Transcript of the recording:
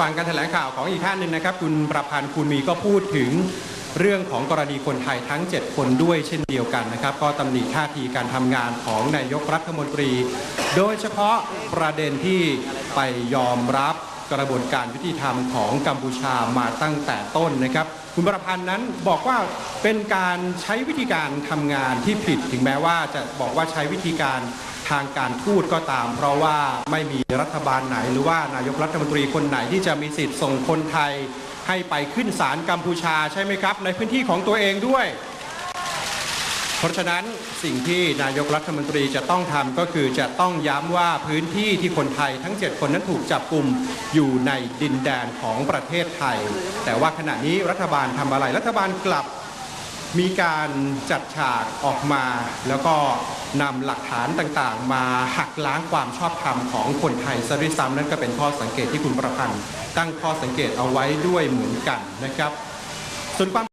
ฟังการแถลงข่าวของอีกท่านหนึ่งนะครับ คุณประพันธ์คุณมีก็พูดถึงเรื่องของกรณีคนไทยทั้ง 7 คนด้วยเช่นเดียวกันนะครับ ก็ตำหนิท่าทีการทำงานของนายกรัฐมนตรี โดยเฉพาะประเด็นที่ไปยอมรับกระบวนการยุติธรรมของกัมพูชามาตั้งแต่ต้นนะครับ คุณประพันธ์นั้นบอกว่าเป็นการใช้วิธีการทำงานที่ผิดถึงแม้ว่าจะบอกว่าใช้วิธีการ ทางการทูตก็ตาม เพราะว่าไม่มีรัฐบาลไหนหรือว่านายกรัฐมนตรีคนไหนที่จะมีสิทธิ์ส่งคนไทย ให้ไปขึ้นศาลกัมพูชาใช่ไหมครับ ในพื้นที่ของตัวเองด้วย เพราะฉะนั้นสิ่งที่นายกรัฐมนตรีจะต้องทำก็คือจะต้องย้ำว่าพื้นที่ที่คนไทยทั้ง 7 คนนั้นถูกจับกลุ่มอยู่ในดินแดนของประเทศไทย แต่ว่าขณะนี้รัฐบาลทำอะไรรัฐบาลกลับ มีการจัดฉากออกมา แล้วก็นำหลักฐานต่างๆ มาหักล้างความชอบธรรมของคนไทยซะด้วยซ้ำนั่นก็เป็นข้อสังเกตที่คุณประพันธ์ ตั้งข้อสังเกตเอาไว้ด้วยเหมือนกันนะครับ ส่วนความ